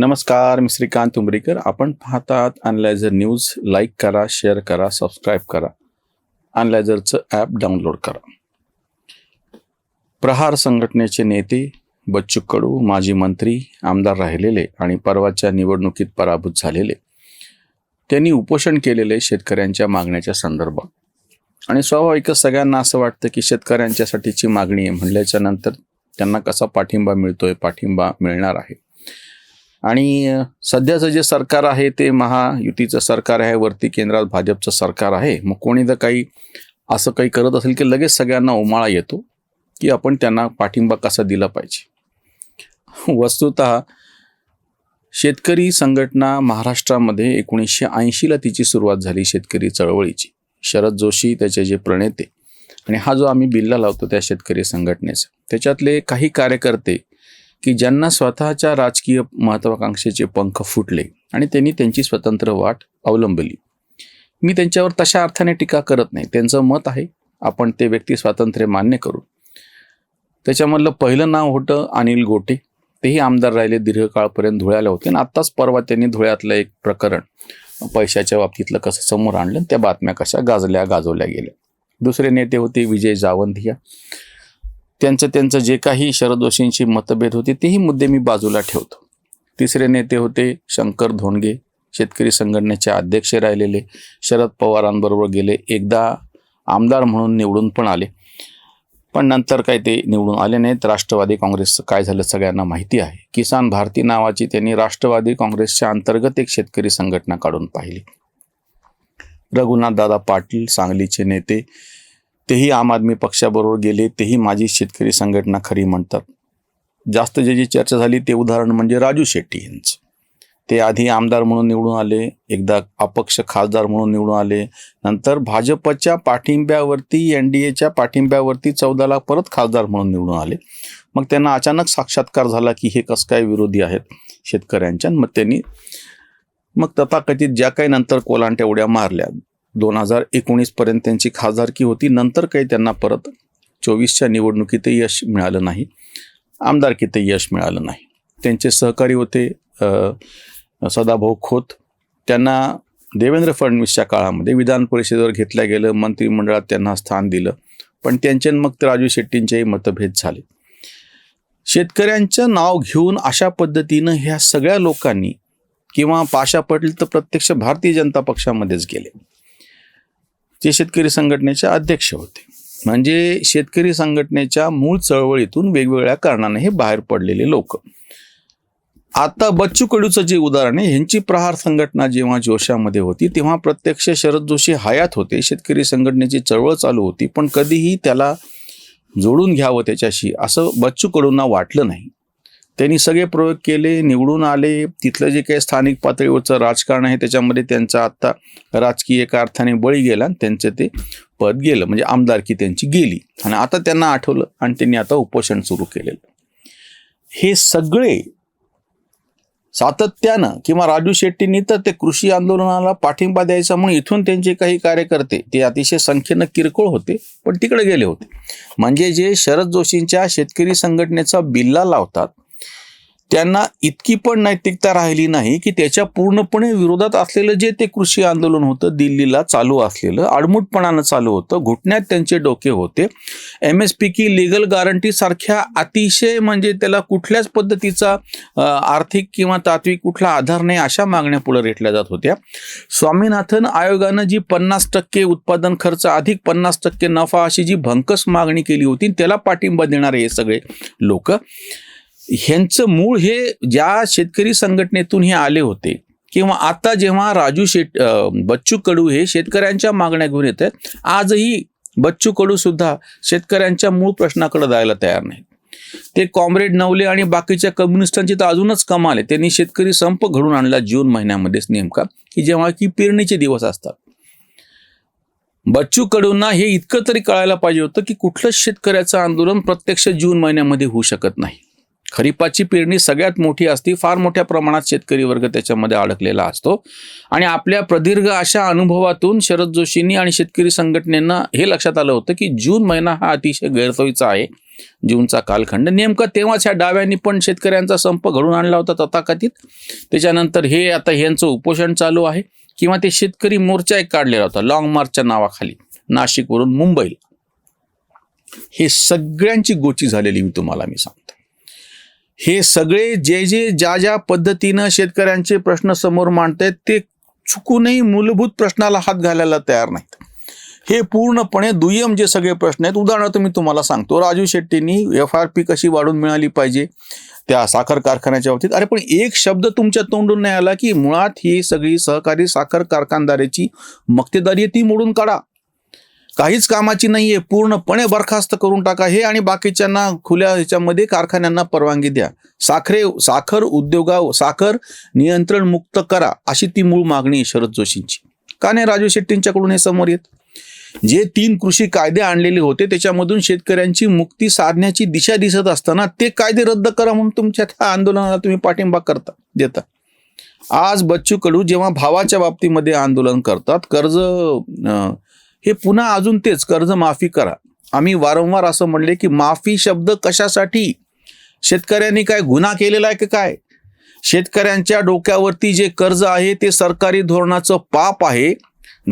नमस्कार मी श्रीकांत उमरीकर. आपण पाहतात अनलायझर न्यूज लाईक करा शेअर करा सबस्क्राईब करा. अनलायझरचं ॲप डाउनलोड करा. प्रहार संघटनेचे नेते बच्चू कडू माजी मंत्री आमदार राहिलेले आणि परवाच्या निवडणुकीत पराभूत झालेले. त्यांनी उपोषण केलेले शेतकऱ्यांच्या मागण्याच्या संदर्भात. आणि स्वाभाविकच सगळ्यांना असं वाटतं की शेतकऱ्यांच्यासाठीची मागणी आहे. म्हणल्याच्या नंतर त्यांना कसा पाठिंबा मिळतोय? पाठिंबा मिळणार आहे. आणि सध्याचं जे सरकार आहे ते महायुतीचं सरकार आहे वरती केंद्रात भाजपचं सरकार आहे. मग कोणी जर काही असं काही करत असेल की लगेच सगळ्यांना उमाळा येतो की आपण त्यांना पाठिंबा कसा दिला पाहिजे? वस्तुत शेतकरी संघटना महाराष्ट्रामध्ये एकोणीसशे ऐंशीला तिची सुरुवात झाली शेतकरी चळवळीची. शरद जोशी त्याचे जे प्रणेते आणि हा जो आम्ही बिल्ला लावतो त्या शेतकरी संघटनेचा. त्याच्यातले काही कार्यकर्ते की ज्यांना स्वतःच्या राजकीय महत्वाकांक्षेचे पंख फुटले आणि त्यांनी त्यांची स्वतंत्र वाट अवलंबली. मी त्यांच्यावर तशा अर्थाने टीका करत नाही. त्यांचं मत आहे आपण ते व्यक्ती स्वातंत्र्य मान्य करू. त्याच्यामधलं पहिलं नाव होतं अनिल गोटे. तेही आमदार राहिले दीर्घकाळपर्यंत धुळ्याला होते. आणि आत्ताच परवा त्यांनी धुळ्यातलं एक प्रकरण पैशाच्या बाबतीतलं कसं समोर आणलं त्या बातम्या कशा गाजल्या गाजवल्या गेल्या. दुसरे नेते होते विजय जावंधिया. त्यांचं त्यांचं जे काही शरद जोशींची मतभेद होते तेही मुद्दे मी बाजूला ठेवतो. तिसरे नेते होते शंकर धोंडगे शेतकरी संघटनेचे अध्यक्ष राहिलेले शरद पवारांबरोबर गेले एकदा आमदार म्हणून निवडून पण आले. पण नंतर काही ते निवडून आले नाहीत. राष्ट्रवादी काँग्रेसचं काय झालं सगळ्यांना माहिती आहे. किसान भारती नावाची त्यांनी राष्ट्रवादी काँग्रेसच्या अंतर्गत एक शेतकरी संघटना काढून पाहिली. रघुनाथ दादा पाटील सांगलीचे नेते तेही आम आदमी पक्षाबरोबर गेले तेही माझी शेतकरी संघटना खरी म्हणतात. जास्त जे जी चर्चा झाली ते उदाहरण म्हणजे राजू शेट्टी यांचं. ते आधी आमदार म्हणून निवडून आले एकदा अपक्ष खासदार म्हणून निवडून आले नंतर भाजपच्या पाठिंब्यावरती एन डी एच्या पाठिंब्यावरती चौदाला परत खासदार म्हणून निवडून आले. मग त्यांना अचानक साक्षात्कार झाला की हे कसं काय विरोधी आहेत शेतकऱ्यांच्या मग त्यांनी. मग तथाकथित ज्या काही नंतर कोलांट्या उड्या मारल्या दोन हजार एकोणीसपर्यंत त्यांची खासदारकी होती. नंतर काही त्यांना परत चोवीसच्या निवडणुकीतही यश मिळालं नाही. आमदारकीतही यश मिळालं नाही. त्यांचे सहकारी होते सदाभाऊ खोत. त्यांना देवेंद्र फडणवीसच्या काळामध्ये विधान परिषदेवर घेतल्या गेलं मंत्रिमंडळात त्यांना स्थान दिलं पण त्यांचे मग ते राजू शेट्टींचेही मतभेद झाले. शेतकऱ्यांचं नाव घेऊन अशा पद्धतीनं ह्या सगळ्या लोकांनी किंवा पाशा पटेल तर प्रत्यक्ष भारतीय जनता पक्षामध्येच गेले. ते शेतकरी संघटनेचे अध्यक्ष होते. म्हणजे शेतकरी संघटनेच्या मूळ चळवळीतून वेगवेगळ्या कारणाने हे बाहेर पडलेले लोक. आता बच्चू कडूचं जे उदाहरण आहे ह्यांची प्रहार संघटना जेव्हा जोशामध्ये होती तेव्हा प्रत्यक्ष शरद जोशी हयात होते शेतकरी संघटनेची चळवळ चालू होती पण कधीही त्याला जोडून घ्यावं त्याच्याशी असं बच्चू कडूंना वाटलं नाही. त्यांनी सगळे प्रयोग केले निवडून आले. तिथलं जे काही स्थानिक पातळीवरचं राजकारण आहे त्याच्यामध्ये त्यांचा आत्ता राजकीय एका अर्थाने बळी गेला आणि त्यांचं ते पद गेलं. म्हणजे आमदारकी त्यांची गेली. आणि आता त्यांना आठवलं आणि त्यांनी आता उपोषण सुरू केलेलं. हे सगळे सातत्यानं किंवा राजू शेट्टींनी तर ते कृषी आंदोलनाला पाठिंबा द्यायचा म्हणून इथून त्यांचे काही कार्यकर्ते ते अतिशय संख्येनं किरकोळ होते पण तिकडे गेले होते. म्हणजे जे शरद जोशींच्या शेतकरी संघटनेचा बिल्ला लावतात त्यांना इतकी पण नैतिकता राहिली नाही की त्याच्या पूर्णपणे विरोधात असलेलं जे ते कृषी आंदोलन होतं दिल्लीला चालू असलेलं आडमुटपणानं चालू होतं घुटण्यात त्यांचे डोके होते. एम एस पी की लिगल गॅरंटी सारख्या अतिशय म्हणजे त्याला कुठल्याच पद्धतीचा आर्थिक किंवा तात्विक कुठला आधार नाही अशा मागण्या पुढे रेटल्या जात होत्या. स्वामीनाथन आयोगानं जी पन्नास टक्के उत्पादन खर्च अधिक पन्नास टक्के नफा अशी जी भंकस मागणी केली होती त्याला पाठिंबा देणारे हे सगळे लोक. ह्यांचं मूळ हे ज्या शेतकरी संघटनेतून हे आले होते किंवा आता जेव्हा राजू शेट बच्चू कडू हे शेतकऱ्यांच्या मागण्या घेऊन येत आहेत आजही बच्चू कडू सुद्धा शेतकऱ्यांच्या मूळ प्रश्नाकडे जायला तयार नाहीत. ते कॉम्रेड नवले आणि बाकीच्या कम्युनिस्टांची तर अजूनच कमाल आहे. त्यांनी शेतकरी संप घडून आणला जून महिन्यामध्येच नेमका की जेव्हा की पेरणीचे दिवस असतात. बच्चू कडूंना हे इतकं तरी कळायला पाहिजे होतं की कुठलंच शेतकऱ्याचं आंदोलन प्रत्यक्ष जून महिन्यामध्ये होऊ शकत नाही. खरीपाची पेरणी सगळ्यात मोठी असती फार मोठ्या प्रमाणात शेतकरी वर्ग त्याच्यामध्ये अडकलेला असतो. आणि आपल्या प्रदीर्घ अशा अनुभवातून शरद जोशींनी आणि शेतकरी संघटनेनं हे लक्षात आलं होतं की जून महिना हा अतिशय गैरसोयीचा आहे. जूनचा कालखंड नेमकं तेव्हाच ह्या डाव्यांनी पण शेतकऱ्यांचा संप घडून आणला होता तथाकथित. त्याच्यानंतर हे आता ह्यांचं उपोषण चालू आहे किंवा ते शेतकरी मोर्चा एक काढलेला होता लॉंग मार्चच्या नावाखाली नाशिकवरून मुंबईला. हे सगळ्यांची गोची झालेली मी तुम्हाला मी सांगतो. हे सगळे जे जे ज्या ज्या पद्धतीनं शेतकऱ्यांचे प्रश्न समोर मांडतायत ते चुकूनही मूलभूत प्रश्नाला हात घालायला तयार नाहीत. हे पूर्णपणे दुय्यम जे सगळे प्रश्न आहेत उदाहरणार्थ मी तुम्हाला सांगतो राजू शेट्टींनी एफ आर पी कशी वाढून मिळाली पाहिजे त्या साखर कारखान्याच्या बाबतीत. अरे पण एक शब्द तुमच्या तोंडून नाही आला की मुळात ही सगळी सहकारी साखर कारखानदारीची मक्तेदारी ती मोडून काढा. काहीच कामाची नाही आहे पूर्णपणे बरखास्त करून टाका हे आणि बाकीच्यांना खुल्या ह्याच्यामध्ये कारखान्यांना परवानगी द्या. साखरे साखर उद्योगा साखर नियंत्रण मुक्त करा अशी ती मूळ मागणी आहे शरद जोशींची. का नाही राजू शेट्टींच्याकडून हे समोर येत? जे तीन कृषी कायदे आणलेले होते त्याच्यामधून शेतकऱ्यांची मुक्ती साधण्याची दिशा दिसत असताना ते कायदे रद्द करा म्हणून तुमच्या त्या आंदोलनाला तुम्ही पाठिंबा करता देता. आज बच्चू कडू जेव्हा भावाच्या बाबतीमध्ये आंदोलन करतात कर्ज हे पुन्हा अजून तेच कर्ज माफी करा. आम्ही वारंवार असं म्हणले की माफी शब्द कशासाठी? शेतकऱ्यांनी काय गुन्हा केलेला आहे की काय? शेतकऱ्यांच्या डोक्यावरती जे कर्ज आहे ते सरकारी धोरणाचं पाप आहे.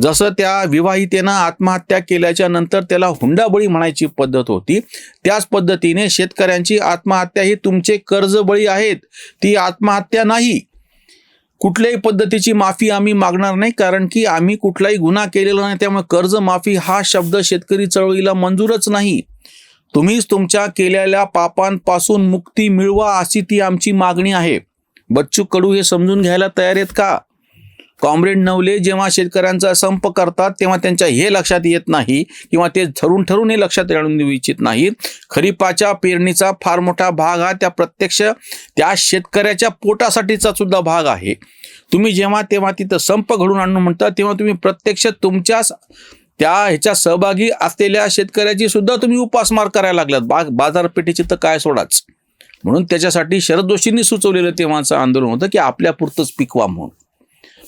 जसं त्या विवाहितेनं आत्महत्या केल्याच्यानंतर त्याला हुंडाबळी म्हणायची पद्धत होती त्याच पद्धतीने शेतकऱ्यांची आत्महत्या ही तुमचे कर्जबळी आहेत. ती आत्महत्या नाही. कुठल्याही पद्धतीची माफी आम्ही मागणार नाही कारण की आम्ही कुठलाही गुन्हा केलेला नाही त्यामुळे कर्जमाफी हा शब्द शेतकरी चळवळीला मंजूरच नाही. तुम्हीच तुमच्या केलेल्या पापांपासून मुक्ती मिळवा अशी ती आमची मागणी आहे. बच्चू कडू हे समजून घ्यायला तयार आहेत का? कॉम्रेड नवले जेव्हा शेतकऱ्यांचा संप करतात तेव्हा त्यांच्या हे लक्षात येत नाही किंवा ते ठरून ठरून हे लक्षात आणून देऊ इच्छित नाही खरीपाच्या पेरणीचा फार मोठा भाग हा त्या प्रत्यक्ष त्या शेतकऱ्याच्या पोटासाठीचा सुद्धा भाग आहे. तुम्ही जेव्हा तेव्हा तिथं संप घडून आणून म्हणता तेव्हा तुम्ही प्रत्यक्ष तुमच्याच त्या ह्याच्या सहभागी असलेल्या शेतकऱ्याची सुद्धा तुम्ही उपासमार करायला लागलात. बाग बाजारपेठेची तर काय सोडाच. म्हणून त्याच्यासाठी शरद जोशींनी सुचवलेलं तेव्हाचं आंदोलन होतं की आपल्यापुरतंच पिकवा म्हणून.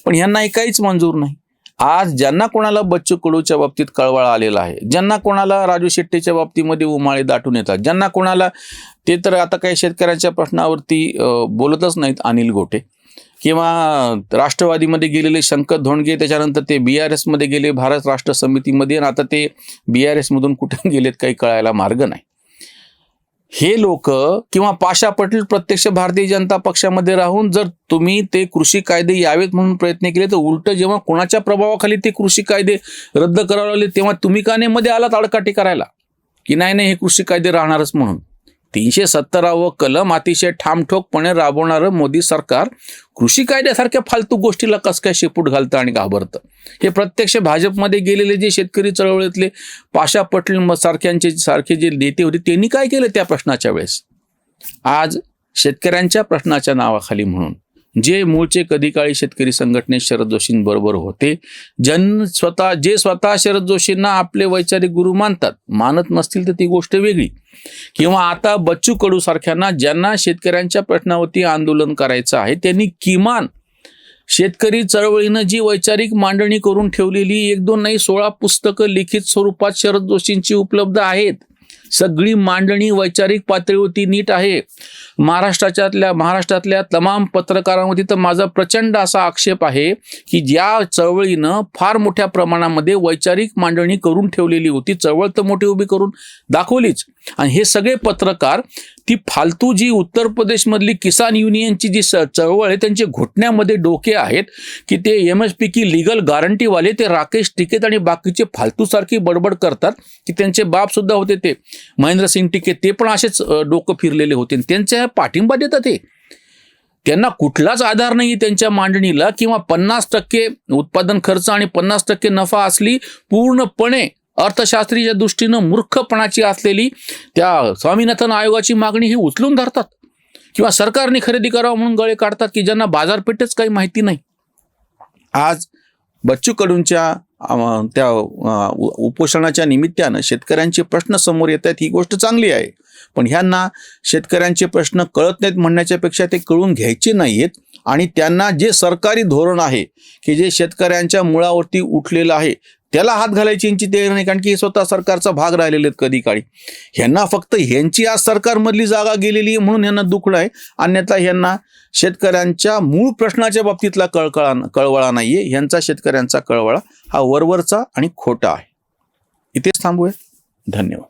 पण ह्यांनाही काहीच मंजूर नाही. आज ज्यांना कोणाला बच्चू कडूच्या बाबतीत कळवळा आलेला आहे ज्यांना कोणाला राजू शेट्टीच्या बाबतीमध्ये उमाळे दाटून येतात ज्यांना कोणाला ते तर आता काही शेतकऱ्यांच्या प्रश्नावरती बोलतच नाहीत अनिल गोटे किंवा राष्ट्रवादीमध्ये गेलेले शंकर धोंडगे त्याच्यानंतर ते बी आर एसमध्ये गेले भारत राष्ट्र समितीमध्ये आणि आता ते बी आर एसमधून कुठे गेलेत काही कळायला मार्ग नाही. हे लोक किंवा पाशा पटेल प्रत्यक्ष भारतीय जनता पक्षामध्ये राहून जर तुम्ही ते कृषी कायदे यावेत म्हणून प्रयत्न केले तर उलट जेव्हा कोणाच्या प्रभावाखाली ते कृषी कायदे रद्द करावे लागले तेव्हा तुम्ही का नाही मध्ये आलात अडकाटी करायला? की नाही नाही हे कृषी कायदे राहणारच म्हणून. तीनशे सत्तरावं कलम अतिशय ठामठोकपणे राबवणारं मोदी सरकार कृषी कायद्यासारख्या फालतू गोष्टीला कसं काय शेपूट घालतं आणि घाबरतं? हे प्रत्यक्ष भाजपमध्ये गेलेले जे शेतकरी चळवळीतले पाशा पटेल सारख्यांचे सारखे जे नेते होते त्यांनी काय केलं त्या प्रश्नाच्या वेळेस? आज शेतकऱ्यांच्या प्रश्नाच्या नावाखाली म्हणून. जे मूळचे कधी काळी शेतकरी संघटनेत शरद जोशींबरोबर होते जन स्वतः जे स्वतः शरद जोशींना आपले वैचारिक गुरु मानतात मानत नसतील तर ती गोष्ट वेगळी. किंवा आता बच्चू कडू सारख्यांना ज्यांना शेतकऱ्यांच्या प्रश्नावरती आंदोलन करायचं आहे त्यांनी किमान शेतकरी चळवळीनं जी वैचारिक मांडणी करून ठेवलेली एक दोन नाही सोळा पुस्तकं लिखित स्वरूपात शरद जोशींची उपलब्ध आहेत. सगळी मांडणी वैचारिक पातळीवरती नीट आहे. महाराष्ट्राच्यातल्या महाराष्ट्रातल्या तमाम पत्रकारांवरती तर माझा प्रचंड असा आक्षेप आहे की ज्या चळवळीनं फार मोठ्या प्रमाणामध्ये वैचारिक मांडणी करून ठेवलेली होती. चळवळ तर मोठी उभी करून दाखवलीच. आणि हे सगळे पत्रकार ती फालतू जी उत्तर प्रदेशमधली किसान युनियनची जी स- चळवळ आहे त्यांचे घुटण्यामध्ये डोके आहेत की ते एम एस पी की लिगल गॅरंटीवाले ते राकेश टिकेत आणि बाकीचे फालतूसारखी बडबड करतात की त्यांचे बापसुद्धा होते ते. महेंद्रसिंग टिकेत ते पण असेच डोकं फिरलेले होते. आणि त्यांच्या पाठिंबा देतात ते त्यांना कुठलाच आधार नाही त्यांच्या मांडणीला किंवा पन्नास टक्के उत्पादन खर्च आणि पन्नास टक्के नफा असली पूर्णपणे अर्थशास्त्रीच्या दृष्टीनं मूर्खपणाची असलेली त्या स्वामीनाथन आयोगाची मागणी ही उचलून धरतात. किंवा सरकारने खरेदी करावं म्हणून गळे काढतात की ज्यांना बाजारपेठच काही माहिती नाही. आज बच्चू कडूंच्या त्या उ- उपोषणाच्या निमित्तानं शेतकऱ्यांचे प्रश्न समोर येत आहेत ही गोष्ट चांगली आहे. पण ह्यांना शेतकऱ्यांचे प्रश्न कळत नाहीत म्हणण्याच्या पेक्षा ते कळून घ्यायचे नाहीत आणि त्यांना जे सरकारी धोरण आहे की जे शेतकऱ्यांच्या मुळावरती उठलेलं आहे त्याला हात घालायची यांची तयारी नाही कारण की हे स्वतः सरकारचा भाग राहिलेले आहेत कधी काळी ह्यांना फक्त ह्यांची आज सरकारमधली जागा गेलेली आहे म्हणून यांना दुखणं आहे. अन्यथा ह्यांना शेतकऱ्यांच्या मूळ प्रश्नाच्या बाबतीतला कळकळा कळवळा नाहीये. ह्यांचा शेतकऱ्यांचा कळवळा हा वरवरचा आणि खोटा आहे. इथेच थांबूया. धन्यवाद.